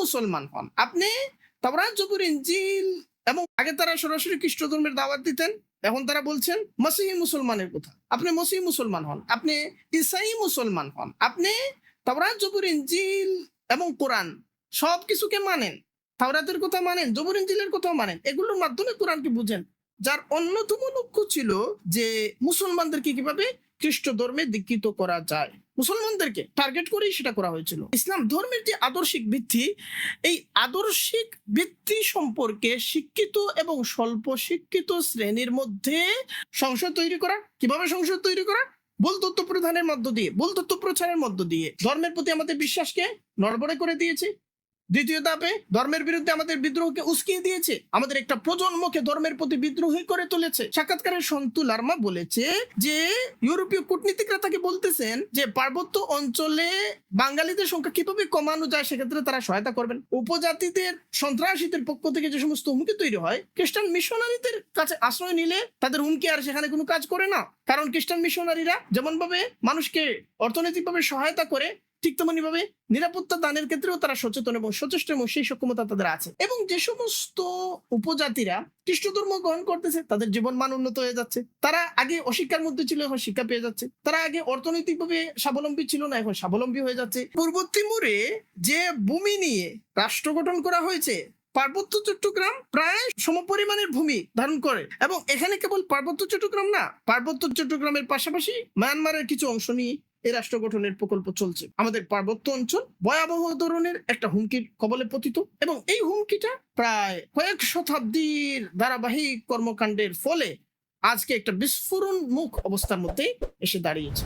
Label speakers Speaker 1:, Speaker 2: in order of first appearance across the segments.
Speaker 1: মুসলমান হন। আপনি তাওরাত জবুর ইঞ্জিল এবং আগে তারা সরাসরি খ্রিস্ট ধর্মের দাওয়াত দিতেন, এখন তারা বলছেন মসিহি মুসলমানের কথা। আপনি মসিহি মুসলমান হন, আপনি ইসাই মুসলমান হন, আপনি তাওরাত জবুর ইঞ্জিল এবং কোরআন সব কিছুকে মানেন, তাওরাতের কথা মানেন জবুর ইঞ্জিলের কথাও মানেন, এগুলোর মাধ্যমে কোরআনকে বুঝেন। যার অন্যতম লক্ষ্য ছিল যে মুসলমানদেরকে কীভাবে খ্রিস্ট ধর্মে দীক্ষিত করা যায়। মুসলমানদেরকে টার্গেট করেই সেটা করা হয়েছিল। ইসলাম ধর্মের যে আদর্শিক ভিত্তি, এই আদর্শিক ভিত্তি সম্পর্কে শিক্ষিত এবং স্বল্প শিক্ষিত শ্রেণির মধ্যে সংসদ তৈরি করা। কীভাবে সংসদ তৈরি করা? ভুল তথ্য প্রধানের মধ্য দিয়ে, ভুল তথ্য প্রচারের মধ্য দিয়ে। ধর্মের প্রতি আমাদের বিশ্বাসকে নড়বড়ে করে দিয়েছে। দ্বিতীয় ধাপে ধর্মের বিরুদ্ধে আমাদের বিদ্রোহকে উস্কিয়ে দিয়েছে। আমাদের একটা প্রজন্মকে ধর্মের প্রতি বিদ্রোহী করে তুলেছে। সাক্ষাৎকারে সন্তু লার্মা বলেছে যে, ইউরোপীয় কূটনীতিকরা তাকে বলতেছেন যে, পার্বত্য অঞ্চলে বাঙালিদের সংখ্যা কীভাবে কমানো যায়, সেক্ষেত্রে তারা সহায়তা করবেন। উপজাতিদের, সন্ত্রাসীদের পক্ষ থেকে যে সমস্ত হুমকি তৈরি হয়, খ্রিস্টান মিশনারিদের কাছে আশ্রয় নিলে তাদের হুমকি আর সেখানে কোনো কাজ করে না। কারণ খ্রিস্টান মিশনারিরা যেমন ভাবে মানুষকে অর্থনৈতিকভাবে সহায়তা করে ঠিক তেমনি ভাবে নিরাপত্তা দানের ক্ষেত্রেও তারা সচেতন এবং সচেষ্ট এবং সেই সক্ষমতা তাদের আছে। এবং যে সমস্ত উপজাতিরা খ্রিস্ট ধর্ম গ্রহণ করতেছে, তাদের জীবন মান উন্নত হয়ে যাচ্ছে। তারা আগে অশিক্ষার মধ্যে ছিল, এখন শিক্ষা পেয়ে যাচ্ছে। তারা আগে অর্থনৈতিকভাবে স্বাবলম্বী ছিল না, এখন স্বাবলম্বী হয়ে যাচ্ছে। পূর্ব তিমুরে যে ভূমি নিয়ে রাষ্ট্র গঠন করা হয়েছে, পার্বত্য চট্টগ্রাম প্রায় সমপরিমাণের ভূমি ধারণ করে। এবং এখানে কেবল পার্বত্য চট্টগ্রাম না, পার্বত্য চট্টগ্রামের পাশাপাশি মায়ানমারের কিছু অংশ নিয়ে এই রাষ্ট্র গঠনের প্রকল্প চলছে। আমাদের পার্বত্য অঞ্চল ভয়াবহ ধরনের একটা হুমকির কবলে পতিত এবং এই হুমকিটা প্রায় কয়েক শতাব্দীর ধারাবাহিক কর্মকাণ্ডের ফলে আজকে একটা বিস্ফোরণ মুখ অবস্থার মধ্যে এসে দাঁড়িয়েছে।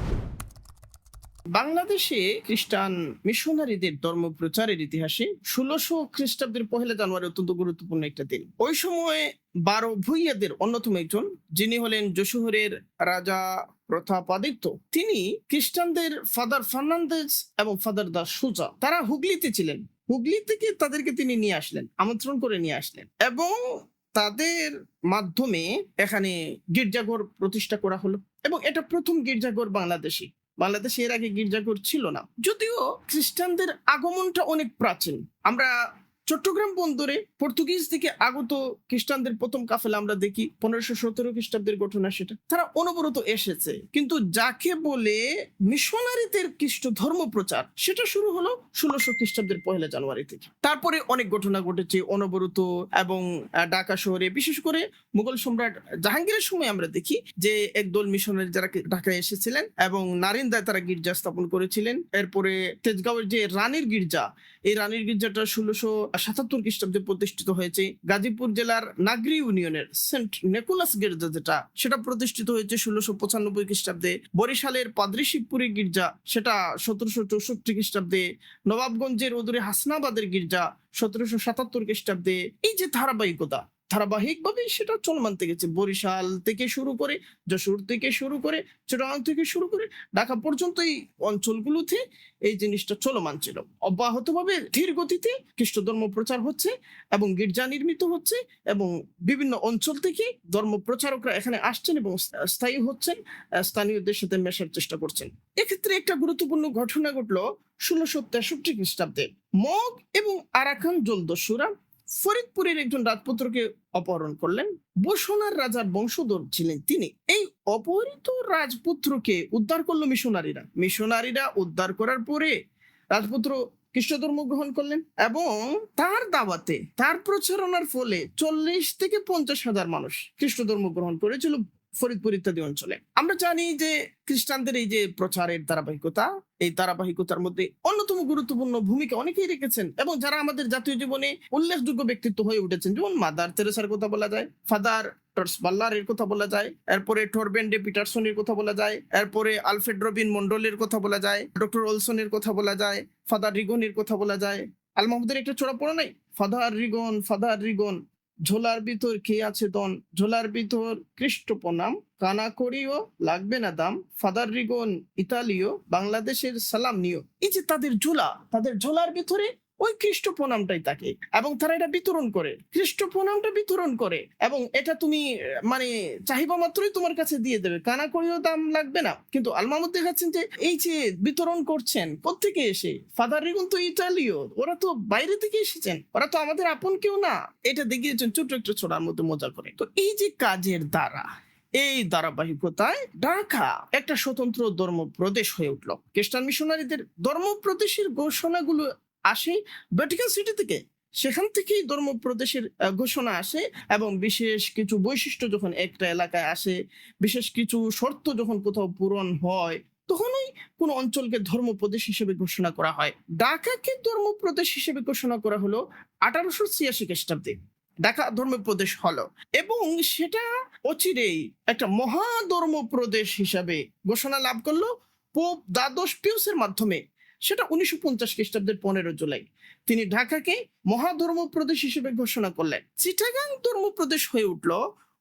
Speaker 1: বাংলাদেশে খ্রিস্টান মিশনারিদের ধর্ম প্রচারের ইতিহাসে ষোলোশো খ্রিস্টাব্দের পহেলা জানুয়ারি অত্যন্ত গুরুত্বপূর্ণ একটা দিন। ওই সময় বারো ভুইয়াদের অন্যতম একজন, যিনি হলেন যশোহরের রাজা প্রতাপাদিত্য তিনি খ্রিস্টানদের ফাদার ফার্নান্দেজ এবং ফাদার দা সুজা। তারা হুগলিতে ছিলেন। হুগলি থেকে তাদেরকে তিনি নিয়ে আসলেন, আমন্ত্রণ করে নিয়ে আসলেন। এবং তাদের মাধ্যমে এখানে গির্জাঘর প্রতিষ্ঠা করা হলো। এবং এটা প্রথম গির্জাঘর বাংলাদেশি। বাংলাদেশে এর আগে গির্জাঘর ছিল না। যদিও খ্রিস্টানদের আগমনটা অনেক প্রাচীন। আমরা চট্টগ্রাম বন্দরে পর্তুগিজ থেকে আগত খ্রিস্টানদের প্রথম কাফেলা আমরা দেখি পনেরোশো সতেরো খ্রিস্টাব্দের ঘটনা সেটা। তারা অনবরত এসেছে। কিন্তু যাকে বলে মিশনারিদের খ্রিস্ট ধর্ম প্রচার, সেটা শুরু হলো ষোলোশো খ্রিস্টাব্দের পহেলা জানুয়ারি থেকে। তারপরে অনেক ঘটনা ঘটেছে অনবরত এবং ঢাকা শহরে। বিশেষ করে মুঘল সম্রাট জাহাঙ্গীরের সময় আমরা দেখি যে একদল মিশনারি যারা ঢাকায় এসেছিলেন এবং নারিন্দায় তারা গির্জা স্থাপন করেছিলেন। এরপরে তেজগাঁওয়ের যে রানীর গির্জা, এই রানীর গির্জাটা ষোলোশো সাতাত্তর খ্রিস্টাব্দে প্রতিষ্ঠিত হয়েছে। গাজীপুর জেলার নাগরি ইউনিয়নের সেন্ট নেকোলাস গির্জা যেটা, সেটা প্রতিষ্ঠিত হয়েছে ষোলোশো পঁচানব্বই খ্রিস্টাব্দে। বরিশালের পাদ্রিশিবপুরী গির্জা, সেটা সতেরোশো চৌষট্টি খ্রিস্টাব্দে। নবাবগঞ্জের অদূরে হাসনাবাদের গির্জা, সতেরোশো সাতাত্তর খ্রিস্টাব্দে। এই যে ধারাবাহিকতা ধারাবাহিকভাবে সেটা চলমান থেকেছে। বরিশাল থেকে শুরু করে, যশোর থেকে শুরু করে, চিটাগাং থেকে শুরু করে, ঢাকা পর্যন্ত এই অঞ্চলগুলোতে এই জিনিসটা চলমান ছিল। অব্যাহতভাবে ধীর গতিতে খ্রিস্ট ধর্ম প্রচার হচ্ছে এবং গির্জা নির্মিত হচ্ছে এবং বিভিন্ন অঞ্চল থেকে ধর্ম প্রচারকরা এখানে আসছেন এবং স্থায়ী হচ্ছেন স্থানীয়দের সাথে মেশার চেষ্টা করছেন। এক্ষেত্রে একটা গুরুত্বপূর্ণ ঘটনা ঘটলো ষোলোশো তেষট্টি খ্রিস্টাব্দে। মগ এবং আরাকান জলদস্যুরা ফরিদপুরের একজন রাজপুত্রকে অপহরণ করলেন। বসোনার রাজার বংশধর ছিলেন তিনি। এই অপহৃত রাজপুত্রকে উদ্ধার করল মিশনারিরা। মিশনারিরা উদ্ধার করার পরে রাজপুত্র খ্রিস্ট ধর্ম গ্রহণ করলেন এবং তার দাওয়াতে, তার প্রচারণার ফলে চল্লিশ থেকে পঞ্চাশ হাজার মানুষ খ্রিস্ট ধর্ম গ্রহণ করেছিল। ফরিদপুর ইত্যাদি অঞ্চলে। আমরা জানি যে খ্রিস্টানদের এই যে প্রচারের ধারাবাহিকতা, এই ধারাবাহিকতার মধ্যে অন্যতম গুরুত্বপূর্ণ ভূমিকা অনেকেই রেখেছেন এবং যারা আমাদের জাতীয় জীবনে উল্লেখযোগ্য ব্যক্তিত্ব হয়ে উঠেছেন, যেমন মাদার তেরেসার কথা বলা যায়, ফাদার টর্স বাল্লার এর কথা বলা যায়, এরপরে টরবেন্ডে পিটারসনের কথা বলা যায়, এরপরে আলফ্রেড রবিন মন্ডলের কথা বলা যায়, ডক্টর ওলসনের কথা বলা যায়, ফাদার রিগনের কথা বলা যায়। আল মাহমুদের একটা চোরা পড়া নাই? Father রিগন father রিগন। ঝোলার ভিতর কে আছে দন? ঝোলার ভিতর কৃষ্ট প্রণাম কানা করিও লাগবে না দাম ফাদার রিগন ইতালীয়, বাংলাদেশের সালাম নিও। এই যে তাদের ঝোলা, তাদের ঝোলার ভিতরে ওই খ্রিস্ট প্রণামটাই থাকে এবং তারা এটা বিতরণ করে। খ্রিস্ট প্রণামটা বিতরণ করে এবং এটা তুমি মানে চাহিবা মাত্রই তোমার কাছে দিয়ে দেবে। কানা করেও দাম লাগবে না। কিন্তু আলমামুদ দেখাচ্ছেন যে, এই যে বিতরণ করছেন কোথেকে এসে, ফাদার রিগুন তো ইটালীয় ওরা তো বাইরে থেকে এসেছেন, ওরা তো আমাদের আপন কেউ না। এটা দেখিয়েছেন ছোট একটু ছোড়ার মধ্যে মজা করে। তো এই যে কাজের দ্বারা, এই ধারাবাহিকতায় ঢাকা একটা স্বতন্ত্র ধর্ম প্রদেশ হয়ে উঠল। খ্রিস্টান মিশনারিদের ধর্ম প্রদেশের ঘোষণাগুলো আসে ভ্যাটিকান সিটি থেকে। সেখান থেকেই ধর্ম প্রদেশের ঘোষণা আসে এবং বিশেষ কিছু বৈশিষ্ট্য যখন একটা এলাকায় আসে, বিশেষ কিছু শর্ত যখন কোথাও পূরণ হয়, তখনই কোন অঞ্চলকে ধর্ম প্রদেশ হিসেবে ঘোষণা করা হয়। ঢাকাকে ধর্ম প্রদেশ হিসেবে ঘোষণা করা হলো আঠারোশো ছিয়াশি খ্রিস্টাব্দে। ঢাকা ধর্ম প্রদেশ হলো এবং সেটা অচিরেই একটা মহাধর্ম প্রদেশ হিসাবে ঘোষণা লাভ করল পোপ দ্বাদশ পিউসের মাধ্যমে। সেটা উনিশশো পঞ্চাশ খ্রিস্টাব্দের পনেরো জুলাই। তিনি ঢাকাকে মহাধর্ম প্রদেশ হিসেবে ঘোষণা করলেন। চিটাগাং ধর্ম প্রদেশ হয়ে উঠল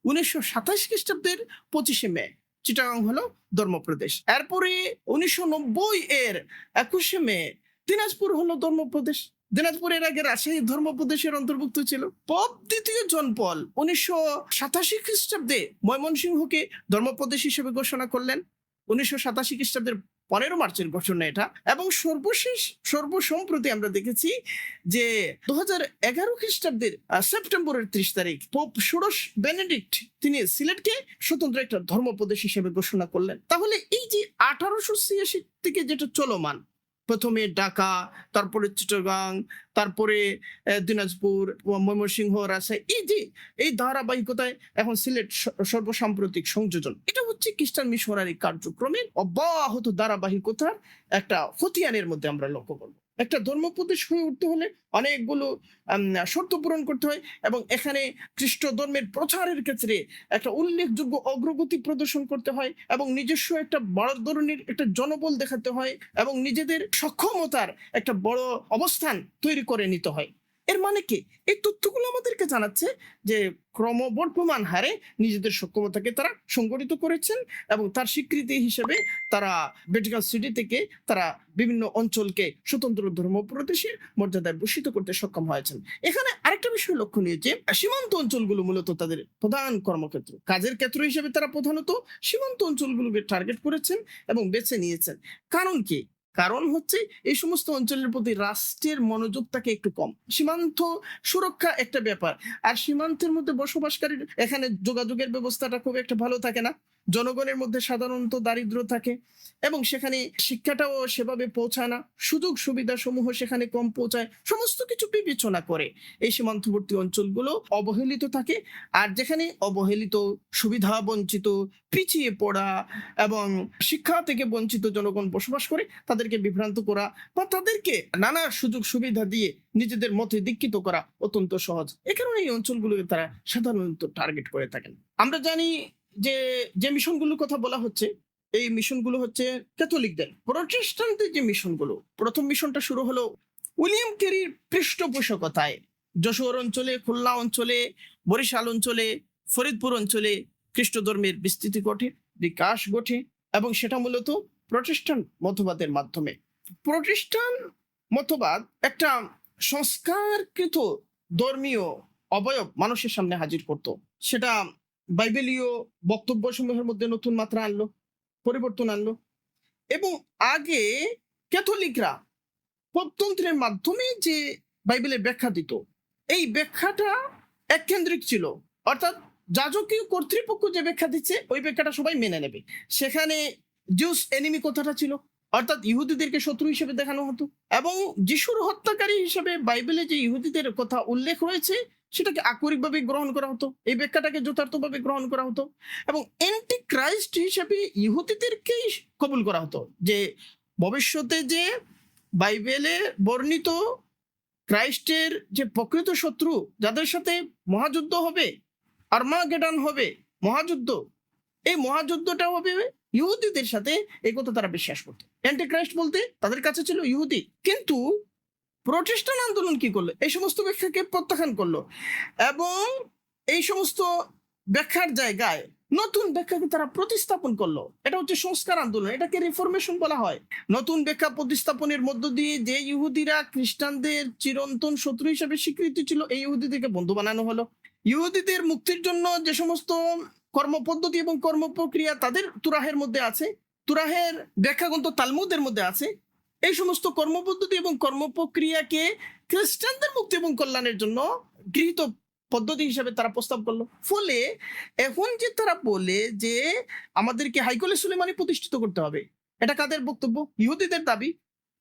Speaker 1: উনিশশো সাতাশ খ্রিস্টাব্দের পঁচিশে মে। চিটাগাং হলো ধর্মপ্রদেশ এরপরে উনিশশো নব্বই এর একুশে মে দিনাজপুর হলো ধর্মপ্রদেশ দিনাজপুরের আগে রাজশাহী ধর্মপ্রদেশের অন্তর্ভুক্ত ছিল। পপ দ্বিতীয় জন পল উনিশশো সাতাশি খ্রিস্টাব্দে ময়মনসিংহকে ধর্মপ্রদেশ হিসেবে ঘোষণা করলেন। উনিশশো সাতাশি খ্রিস্টাব্দের পনেরো মার্চের ঘোষণা এটা। এবং সর্বশেষ, সর্বসম্প্রতি আমরা দেখেছি যে দু হাজার এগারো খ্রিস্টাব্দের সেপ্টেম্বরের ত্রিশ তারিখ পোপ ষোড়শ বেনেডিক্ট তিনি সিলেটকে স্বতন্ত্র একটা ধর্মপ্রদেশ হিসেবে ঘোষণা করলেন। তাহলে এই যে আঠারোশো ছিয়াশি থেকে যেটা চলমান প্রথমে ঢাকা, তারপরে চট্টগ্রাম তারপরে দিনাজপুর ময়মনসিংহ, রাজশাহী, এই যে, এই ধারাবাহিকতায় এখন সিলেট সর্বসাম্প্রতিক সংযোজন। এটা হচ্ছে খ্রিস্টান মিশনারি কার্যক্রমের অব্যাহত ধারাবাহিকতার একটা ফতিয়ানের মধ্যে আমরা লক্ষ্য করব। একটা ধর্ম প্রদেশ হয়ে উঠতে হলে অনেকগুলো শর্ত পূরণ করতে হয় এবং এখানে খ্রিস্ট ধর্মের প্রচারের ক্ষেত্রে একটা উল্লেখযোগ্য অগ্রগতি প্রদর্শন করতে হয় এবং নিজস্ব একটা বড় ধরনের একটা জনবল দেখাতে হয় এবং নিজেদের সক্ষমতার একটা বড় অবস্থান তৈরি করে নিতে হয়। এর মানে কি? এই তথ্যগুলো আমাদেরকে জানাচ্ছে যে ক্রমবর্ধমান হারে নিজেদের সক্ষমতাকে তারা সংগঠিত করেছেন এবং তার স্বীকৃতি হিসেবে তারা ভেটিকান সিটি থেকে তারা বিভিন্ন অঞ্চলকে স্বতন্ত্র ধর্ম প্রদেশের মর্যাদায় ভূষিত করতে সক্ষম হয়েছেন। এখানে আরেকটা বিষয় লক্ষণীয় যে সীমান্ত অঞ্চলগুলো মূলত তাদের প্রধান কর্মক্ষেত্র। কাজের ক্ষেত্র হিসেবে তারা প্রধানত সীমান্ত অঞ্চলগুলোকে টার্গেট করেছেন এবং বেছে নিয়েছেন। কারণ কি? কারণ হচ্ছে এই সমস্ত অঞ্চলের প্রতি রাষ্ট্রের মনোযোগটাকে একটু কম। সীমান্ত সুরক্ষা একটা ব্যাপার। আর সীমান্তের মধ্যে বসবাসকারীর এখানে যোগাযোগের ব্যবস্থাটা খুব একটা ভালো থাকে না। জনগণের মধ্যে সাধারণত দারিদ্র থাকে এবং সেখানে শিক্ষাটাও সেভাবে পৌঁছায় না। সুযোগ সুবিধা সমূহ সেখানে কম পৌঁছায়। সমস্ত কিছু বিবেচনা করে এই সীমান্তবর্তী অঞ্চলগুলো অবহেলিত থাকে আর যেখানে অবহেলিত, সুবিধা বঞ্চিত, পিছিয়ে পড়া এবং শিক্ষা থেকে বঞ্চিত জনগণ বসবাস করে, তাদেরকে বিভ্রান্ত করা বা তাদেরকে নানা সুযোগ সুবিধা দিয়ে নিজেদের মতে দীক্ষিত করা অত্যন্ত সহজ। এ কারণে এই অঞ্চলগুলোকে তারা সাধারণত টার্গেট করে থাকেন। আমরা জানি যে যে মিশনগুলোর কথা বলা হচ্ছে, এই মিশনগুলো হচ্ছে ক্যাথলিকদের প্রতিষ্ঠানদের যে মিশনগুলো, প্রথম মিশনটা শুরু হলো উইলিয়াম কেরির পৃষ্ঠপোষকতায়। যশোর অঞ্চলে, খুলনা অঞ্চলে, বরিশাল অঞ্চলে, ফরিদপুর অঞ্চলে খ্রিস্ট ধর্মের বিস্তৃতি ঘটে, বিকাশ ঘটে এবং সেটা মূলত প্রতিষ্ঠান মতবাদের মাধ্যমে। প্রতিষ্ঠান মতবাদ একটা সংস্কারকৃত ধর্মীয় অবয়ব মানুষের সামনে হাজির করত। সেটা বাইবেলীয় বক্তব্য সমূহের মধ্যে নতুন মাত্রা আনলো, পরিবর্তন আনলো। এবং আগে ক্যাথলিকরা পোপতন্ত্রের মাধ্যমে যে বাইবেলের ব্যাখ্যা দিত, এই ব্যাখ্যাটা এককেন্দ্রিক ছিল। অর্থাৎ যাজকীয় কর্তৃপক্ষ যে ব্যাখ্যা দিচ্ছে, ওই ব্যাখ্যাটা সবাই মেনে নেবে। সেখানে জুস এনিমি কথাটা ছিল। অর্থাৎ ইহুদিদেরকে শত্রু হিসেবে দেখানো হতো। এবং যিশুর হত্যাকারী হিসেবে বাইবেলে যে ইহুদিদের কথা উল্লেখ রয়েছে সেটাকে আকরিকভাবে গ্রহণ করা হতো। এই ব্যাখ্যাটাকে যথার্থভাবে গ্রহণ করা হতো। এবং অ্যান্টি ক্রাইস্ট হিসেবে ইহুদিদেরকেই কবুল করা হতো যে ভবিষ্যতে যে বাইবেলে বর্ণিত ক্রাইস্টের যে প্রকৃত শত্রু, যাদের সাথে মহাযুদ্ধ হবে, আর্মাগেডান হবে, মহাযুদ্ধ, এই মহাযুদ্ধটা হবে ইহুদিদের সাথে, এই কথা তারা বিশ্বাস করতো। অ্যান্টি ক্রাইস্ট বলতে তাদের কাছে ছিল ইহুদি। কিন্তু প্রতিষ্ঠান আন্দোলন কি করল? এই সমস্ত ব্যাখ্যাকে প্রত্যাখ্যান করল। এবং এই সমস্ত ব্যাখ্যার জায়গায় নতুন ব্যাখ্যাকে তারা প্রতিস্থাপন করল। এটা হচ্ছে সংস্কার আন্দোলন। এটাকে রিফরমেশন বলা হয়। নতুন ব্যাখ্যা প্রতিস্থাপনের মধ্য দিয়ে যে ইহুদিরা খ্রিস্টানদের চিরন্তন শত্রু হিসেবে স্বীকৃতি ছিল, এই ইহুদিদেরকে বন্ধু বানানো হলো। ইহুদিদের মুক্তির জন্য যে সমস্ত কর্মপদ্ধতি এবং কর্ম প্রক্রিয়া তাদের তুরাহের মধ্যে আছে। তুরাহের ব্যাখ্যাগ্রন্থ তালমুদের মধ্যে আছে। এই সমস্ত কর্মপদ্ধতি এবং কর্মপ্রক্রিয়াকে খ্রিস্টানদের মুক্তি এবং কল্যাণের জন্য গৃহীত পদ্ধতি হিসেবে তারা প্রস্তাব করল। ফলে এখন যে তারা বলে যে আমাদেরকে হাইকলে সুলেমানি প্রতিষ্ঠিত করতে হবে, এটা কাদের বক্তব্য? ইহুদিদের দাবি।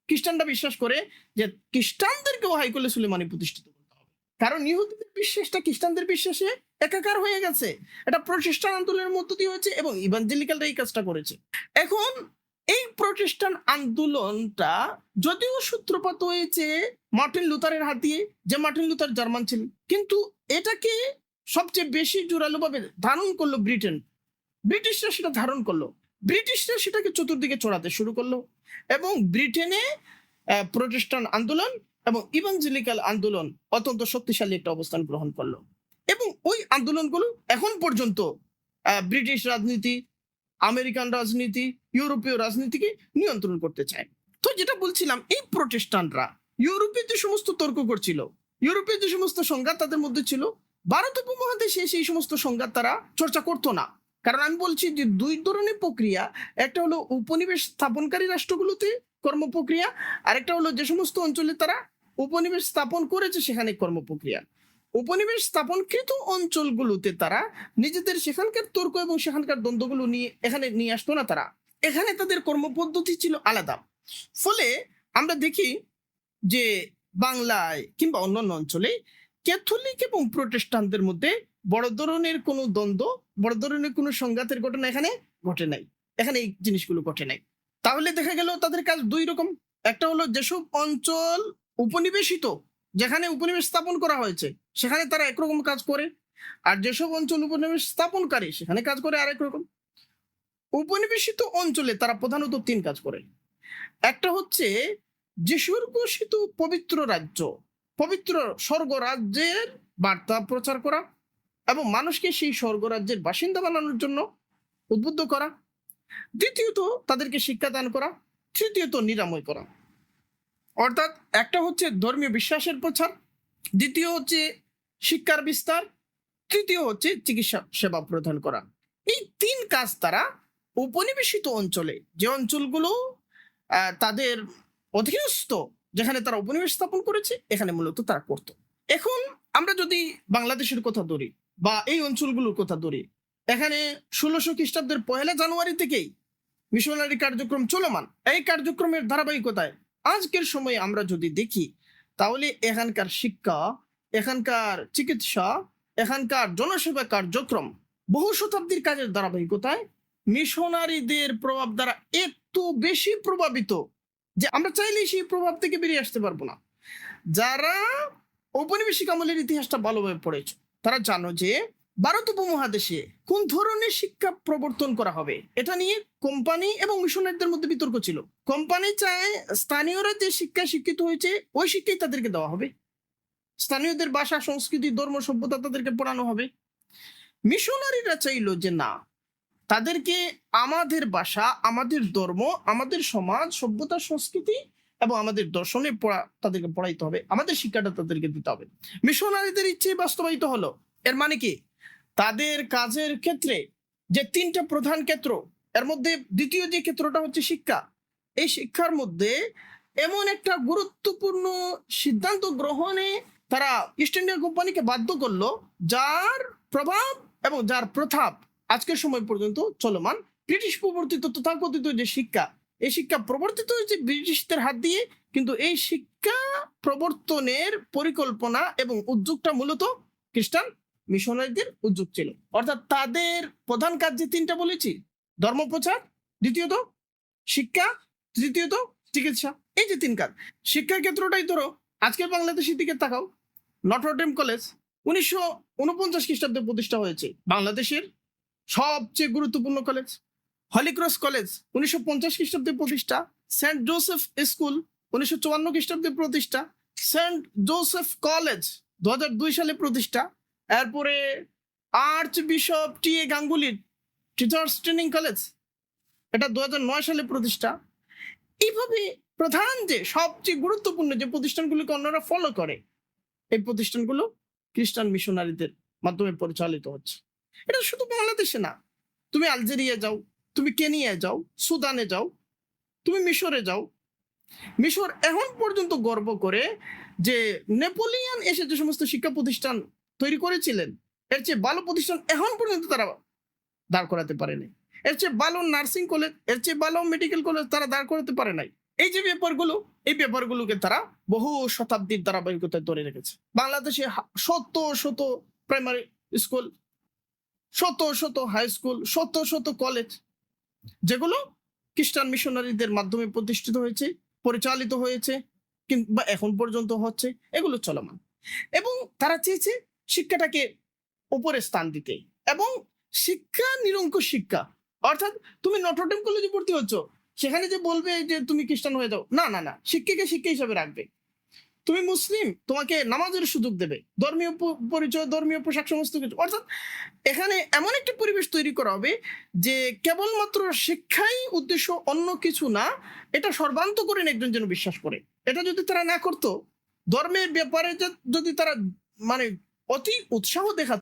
Speaker 1: খ্রিস্টানরা বিশ্বাস করে যে খ্রিস্টানদেরকেও হাইকলে সুলেমানি প্রতিষ্ঠিত করতে হবে। কারণ ইহুদিদের বিশ্বাসটা খ্রিস্টানদের বিশ্বাসে একাকার হয়ে গেছে। এটা প্রতিষ্ঠান আন্দোলনের মধ্য দিয়ে হয়েছে এবং ইভাঞ্জেলিক্যালরা এই কাজটা করেছে। এখন এই প্রতিষ্ঠান আন্দোলনটা যদিও সূত্রপাত হয়েছে মার্টিন লুথারের হাত দিয়ে যে মার্টিন লুথার জার্মান ছিলেন কিন্তু এটাকে সবচেয়ে বেশি জোরালোভাবে ধারণ করল ব্রিটেন। ব্রিটিশরা সেটা ধারণ করল। ব্রিটিশরা সেটাকে চতুর্দিকে চড়াতে শুরু করল এবং ব্রিটেনে প্রতিষ্ঠান আন্দোলন এবং ইভাঞ্জেলিক্যাল আন্দোলন অত্যন্ত শক্তিশালী একটা অবস্থান গ্রহণ করল। এবং ওই আন্দোলনগুলো এখন পর্যন্ত ব্রিটিশ রাজনীতি আমেরিকান রাজনীতি, ইউরোপীয় রাজনীতিকে নিয়ন্ত্রণ করতে চায়। তো যেটা বলছিলাম, এই প্রতিষ্ঠানরা ইউরোপে যে সমস্ত তর্ক করছিল ইউরোপে যে সমস্ত সংঘাত তাদের মধ্যে ছিল, ভারত উপমহাদেশে সেই সমস্ত সংঘাত তারা চর্চা করতো না। কারণ আমি বলছি যে দুই ধরনের প্রক্রিয়া, একটা হলো উপনিবেশ স্থাপনকারী রাষ্ট্রগুলোতে কর্ম প্রক্রিয়া, আরেকটা হলো যে সমস্ত অঞ্চলে তারা উপনিবেশ স্থাপন করেছে সেখানে কর্ম প্রক্রিয়া। উপনিবেশ স্থাপনকৃত অঞ্চলগুলোতে তারা নিজেদের সেখানকার তর্ক এবং সেখানকার দ্বন্দ্বগুলো নিয়ে, এখানে নিয়ে আসতো না তারা। এখানে তাদের কর্মপদ্ধতি ছিল আলাদা। ফলে আমরা দেখি যে বাংলায় কিংবা অন্যান্য অঞ্চলে ক্যাথলিক এবং প্রোটেস্টান্টদের মধ্যে বড় ধরনের কোনো দ্বন্দ্ব, বড় ধরনের কোনো সংঘাতের ঘটনা এখানে ঘটে নাই। এখানে এই জিনিসগুলো ঘটে নাই। তাহলে দেখা গেল তাদের কাজ দুই রকম। একটা হলো যেসব অঞ্চল উপনিবেশিত, যেখানে উপনিবেশ স্থাপন করা হয়েছে সেখানে তারা একরকম কাজ করে। আর যেসব অঞ্চল উপনিবেশ স্থাপনকারী, সেখানে কাজ করে আরেক রকম। উপনিবেশিত অঞ্চলে তারা প্রধানত তিন কাজ করে। একটা হচ্ছে যিশুর ঘোষিত পবিত্র রাজ্য, পবিত্র স্বর্গ রাজ্যের বার্তা প্রচার করা এবং মানুষকে সেই স্বর্গ রাজ্যের বাসিন্দা বানানোর জন্য উদ্বুদ্ধ করা। দ্বিতীয়ত, তাদেরকে শিক্ষাদান করা। তৃতীয়ত, নিরাময় করা। অর্থাৎ একটা হচ্ছে ধর্মীয় বিশ্বাসের প্রচার। দ্বিতীয় হচ্ছে শিক্ষার বিস্তার, তৃতীয় হচ্ছে চিকিৎসা সেবা প্রদান করা। এই তিন কাজ তারা উপনিবেশিত অঞ্চলে, যে অঞ্চলগুলো তাদের অধীনস্থ, যেখানে তারা উপনিবেশ স্থাপন করেছে, এখানে মূলত তারা করত। এখন আমরা যদি বাংলাদেশের কথা ধরি, বা এই অঞ্চলগুলোর কথা ধরি, এখানে ষোলোশো খ্রিস্টাব্দের পহেলা জানুয়ারি থেকেই মিশনারি কার্যক্রম চলমান। এই কার্যক্রমের ধারাবাহিকতায় আজকের সময়ে আমরা যদি দেখি, তাহলে এখানকার শিক্ষা এখানকার চিকিৎসা, এখানকার জনসেবা কার্যক্রম বহু শতাব্দীর কাজের ধারাবাহিকতায় মিশনারিদের প্রভাব দ্বারা এত বেশি প্রভাবিত যে আমরা চাইলেই সেই প্রভাব থেকে বেরিয়ে আসতে পারব না। যারা ঔপনিবেশিক আমলের ইতিহাসটা ভালোভাবে পড়েছে, তারা জানো যে ভারত উপমহাদেশে কোন ধরনের শিক্ষা প্রবর্তন করা হবে, এটা নিয়ে কোম্পানি এবং মিশনারিদের মধ্যে বিতর্ক ছিল। কোম্পানি চায় স্থানীয়রা যে শিক্ষায় শিক্ষিত হয়েছে, ওই শিক্ষাই তাদেরকে দেওয়া হবে। স্থানীয়দের ভাষা, সংস্কৃতি, ধর্ম, সভ্যতা তাদেরকে পড়ানো হবে। মিশনারিরা চাইলো যে না, তাদেরকে আমাদের ভাষা, আমাদের ধর্ম, আমাদের সমাজ, সভ্যতা, সংস্কৃতি এবং আমাদের দর্শনে পড়া, তাদেরকে পড়াইতে হবে। আমাদের শিক্ষাটা তাদেরকে দিতে হবে। মিশনারিদের ইচ্ছে বাস্তবায়িত হলো। এর মানে কি? তাদের কাজের ক্ষেত্রে যে তিনটা প্রধান ক্ষেত্র, এর মধ্যে দ্বিতীয় যে ক্ষেত্রটা হচ্ছে শিক্ষা। এই শিক্ষার মধ্যে এমন একটা গুরুত্বপূর্ণ সিদ্ধান্ত গ্রহণে তারা ইস্ট ইন্ডিয়া কোম্পানিকে বাধ্য করল যার প্রভাব এবং যার প্রথাপ আজকের সময় পর্যন্ত চলমান। ব্রিটিশ প্রবর্তিত তথাকথিত যে শিক্ষা, এই শিক্ষা প্রবর্তিত হয়েছে ব্রিটিশদের হাত দিয়ে, কিন্তু এই শিক্ষা প্রবর্তনের পরিকল্পনা এবং উদ্যোগটা মূলত খ্রিস্টান মিশনারিদের উদ্যোগ ছিল। অর্থাৎ তাদের প্রধান কাজ যে তিনটা বলেছি, ধর্মপ্রচার, দ্বিতীয়ত শিক্ষা, তৃতীয়ত চিকিৎসা, এই যে তিন কাজ। শিক্ষা ক্ষেত্রটাই ধরো, আজকের বাংলাদেশের দিকে তাকাও নটরডেম কলেজ উনিশশো উনপঞ্চাশ খ্রিস্টাব্দে প্রতিষ্ঠা হয়েছে। বাংলাদেশের সবচেয়ে গুরুত্বপূর্ণ কলেজ হলিক্রস কলেজ উনিশশো পঞ্চাশ খ্রিস্টাব্দে প্রতিষ্ঠা। সেন্ট জোসেফ স্কুল উনিশশো চুয়ান্ন খ্রিস্টাব্দে প্রতিষ্ঠা। সেন্ট জোসেফ কলেজ দু দুই সালে প্রতিষ্ঠা। এরপরে আর্চ বিশপ টি এ গাঙ্গুলির টিচার্স ট্রেনিং কলেজ এটা দু নয় সালে প্রতিষ্ঠা। এইভাবে প্রধান যে সবচেয়ে গুরুত্বপূর্ণ যে প্রতিষ্ঠানগুলিকে অন্যরা ফলো করে এই প্রতিষ্ঠানগুলো খ্রিস্টান মিশনারিদের মাধ্যমে পরিচালিত হচ্ছে। এটা শুধু বাংলাদেশে না, তুমি আলজেরিয়া যাও, তুমি কেনিয়া যাও, সুদানে যাও, তুমি মিশরে যাও। মিশর এখন পর্যন্ত গর্ব করে যে নেপোলিয়ান এসে যে সমস্ত শিক্ষা প্রতিষ্ঠান তৈরি করেছিলেন, এর চেয়ে ভালো প্রতিষ্ঠান এখন পর্যন্ত তারা দাঁড় করাতে পারেনি। এর চেয়ে ভালো নার্সিং কলেজের চেয়ে ভালো মেডিকেল কলেজ তারা দাঁড় করাতে পারে নাই। এই যে ব্যাপারগুলো এই ব্যাপারগুলোকে তারা বহু শতাব্দীর ধারাবাহিকতায় ধরে রেখেছে। বাংলাদেশে শত শত প্রাইমারি স্কুল শত শত হাই স্কুল শত শত কলেজ যেগুলো খ্রিস্টান মিশনারিদের মাধ্যমে প্রতিষ্ঠিত হয়েছে, পরিচালিত হয়েছে কিংবা এখন পর্যন্ত হচ্ছে, এগুলো চলমান। এবং তারা চেয়েছে শিক্ষাটাকে উপরে স্থান দিতে। এবং শিক্ষা নিরঙ্কুশ শিক্ষা। অর্থাৎ তুমি নটরডেম কলেজে ভর্তি হচ্ছ সেখানে যে বলবে যে তুমি খ্রিস্টান হয়ে যাও, না না না, শিক্ষাকে শিক্ষা হিসাবে রাখবে। তুমি মুসলিম, তোমাকে নামাজের সুযোগ দেবে, ধর্মীয় পরিচয়, ধর্মীয় পোশাক, সমস্ত কিছু। অর্থাৎ এখানে এমন একটি পরিবেশ তৈরি করা হবে যে কেবলমাত্র শিক্ষাই উদ্দেশ্য অন্য কিছু না, এটা সর্বান্তকরীণ একজন যেন বিশ্বাস করে। এটা যদি তারা না করতো, ধর্মের ব্যাপারে যদি তারা মানে অতি উৎসাহ দেখাতো